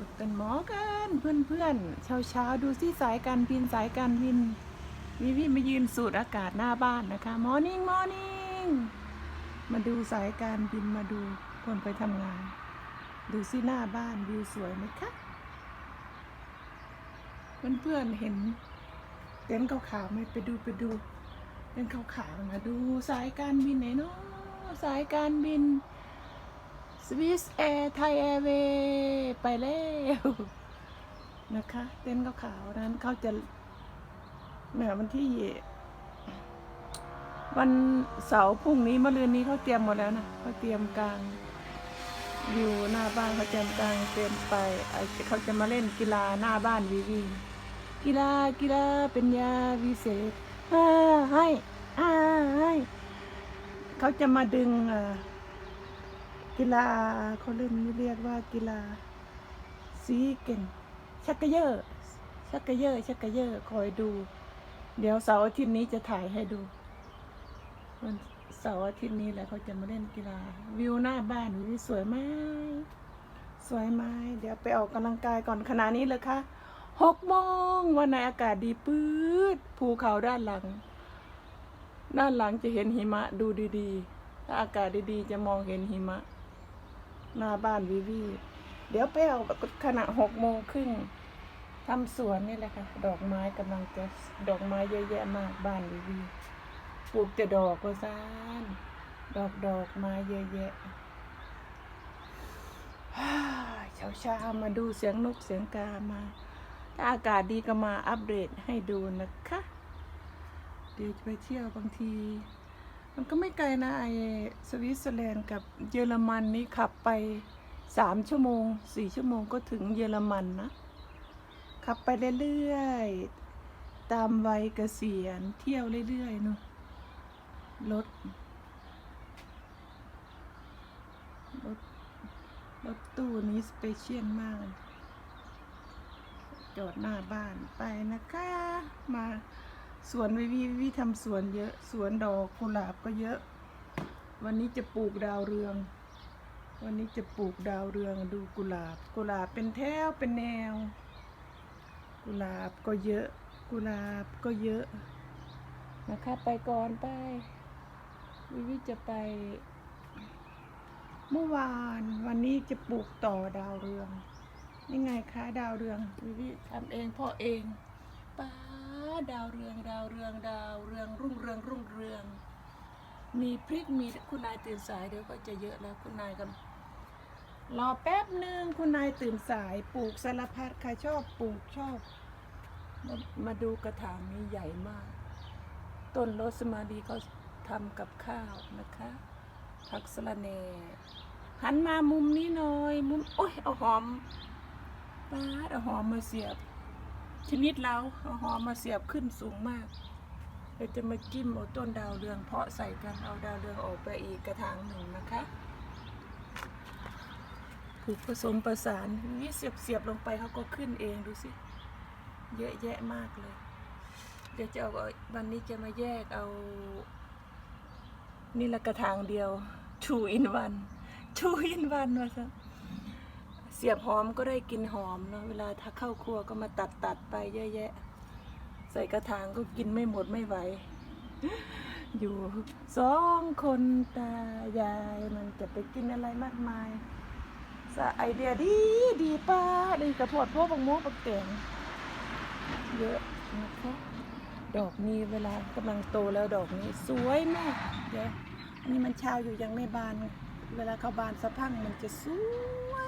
ฝึกเป็นหมอกันเพื่อนเพื่อนเช้าเช้าๆดูสิสายการบินสายการบินวิวิมายืนสูดอากาศหน้าบ้านนะคะมอร์นิ่งมอร์นิ่งมาดูสายการบินมาดูคนไปทำงาน ดูสิหน้าบ้านวิวสวยไหมคะเพื่อนเพื่อนๆเห็นเต็นท์ขาวๆไหมไปดูไปดูเต็นท์ขาวๆมาดูสายการบินไหนเนาะสายการบิน สวิสแอร์ไทยแอร์เวย์ไปแล้วนะคะ เต้นขาวๆนั้นเขาจะแหมวันที่ วันเสาร์พรุ่งนี้มะรืนนี้เขาเตรียมหมดแล้วนะเขาเตรียมกลางวิวหน้าบ้านเขาเตรียมกลางเตรียมไปไอเขาจะมาเล่นกีฬาหน้าบ้านวีวีกีฬากีฬาเป็นยาวิเศษอ่าให้อ่าให้เขาจะมาดึงอ่า กีฬาเขาเล่นเรียกว่ากีฬาสีเก่งชักกระเยอะชักกระเยอะชักกระเยอะคอยดู เดี๋ยวเสาร์อาทิตย์นี้จะถ่ายให้ดูวันเสาร์อาทิตย์นี้แหละเขาจะมาเล่นกีฬา วิวหน้าบ้านวิวสวยไหมสวยไหมเดี๋ยวไปออกกำลังกายก่อนขณะนี้เลยค่ะหกโมงวันไหนอากาศดีปื๊ดภูเขาด้านหลัง ด้านหลังจะเห็นหิมะดูดีๆ ถ้าอากาศดีๆ จะมองเห็นหิมะ หน้าบ้านวิวีเดี๋ยวไปเอาขณะหกโมงครึ่งทำสวนนี่แหละค่ะ ดอกไม้กำลังจะดอกไม้เยอะแยะมากบ้านวิวีปลูกแต่ดอกก็ซานดอกดอกไม้เยอะแยะเช้าเช้ามาดูเสียงนกเสียงกามา ถ้าอากาศดีก็มาอัปเดตให้ดูนะคะ เดี๋ยวจะไปเที่ยวบางที มันก็ไม่ไกลนะไอสวิตเซอร์แลนด์กับเยอรมันนี่ขับไปสามชั่วโมงสี่ชั่วโมงก็ถึงเยอรมันนะ ขับไปเรื่อยๆ ตามวัยเกษียณเที่ยวเรื่อยๆเนอะรถรถรถตู้นี้สเปเชียลมาก จอดหน้าบ้านไปนะคะ มา สวนวิวีวิทำสวนเยอะ สวนดอกกุหลาบก็เยอะ วันนี้จะปลูกดาวเรือง วันนี้จะปลูกดาวเรืองดูกุหลาบ กุหลาบเป็นแถวเป็นแนว กุหลาบก็เยอะ กุหลาบก็เยอะนะคะไปก่อนไปวิวิจะไป เมื่อวานวันนี้จะปลูกต่อดาวเรืองนี่ไงคะดาวเรืองวิวิทำเองพ่อเอง ป้าดาวเรืองดาวเรืองดาวเรืองรุ่งเรืองรุ่งเรือง มีพริกมีคุณนายตื่นสายเดี๋ยวก็จะเยอะแล้วคุณนายกันรอแป๊บหนึ่งคุณนายตื่นสายปลูกสารพัดใครชอบปลูกชอบมามาดูกระถางนี้ใหญ่มาก ต้นโรสมารีเขาทำกับข้าวนะคะผักสะระแหน่หันมามุมนี้หน่อย มุม โอ้ยเอาหอมป้าเอาหอมมาเสียบ ชนิดเราเอาหอมมาเสียบขึ้นสูงมากเราจะมาจิ้มเอาต้นดาวเรืองเพาะใส่กันเอาดาวเรืองออกไปอีกกระถางหนึ่งนะคะผูกผสมประสานนี่เสียบเสียบๆลงไปเขาก็ขึ้นเองดูสิ เยอะแยะมากเลย เดี๋ยวจะเอาวันนี้จะมาแยกเอา นี่ละกระถางเดียว two in one two in one ว่าซะ เสียบหอมก็ได้กินหอมเนาะเวลาถ้าเข้าครัวก็มาตัดตัดไปเยอะแยะ ใส่กระถางก็กินไม่หมดไม่ไหว อยู่สองคนตายายมันจะไปกินอะไรมากมายสะไอเดียดีดีป้าดีกระโพดพวกบังโมกบักเตียงเยอะนะคะดอกนี้เวลากำลังโตแล้วดอกนี้สวยมากเดี๋ยวอันนี้มันช้าอยู่ยังไม่บาน เวลาเขาบานสะพังมันจะสวย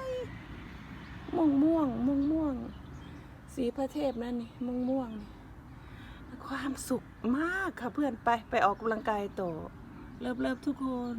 ม่วงม่วงม่วงม่วงสีพระเทพนั่นนี่ม่วงม่วงความสุขมากค่ะเพื่อนไปไปออกกำลังกายต่อเลิฟเลิฟทุกคน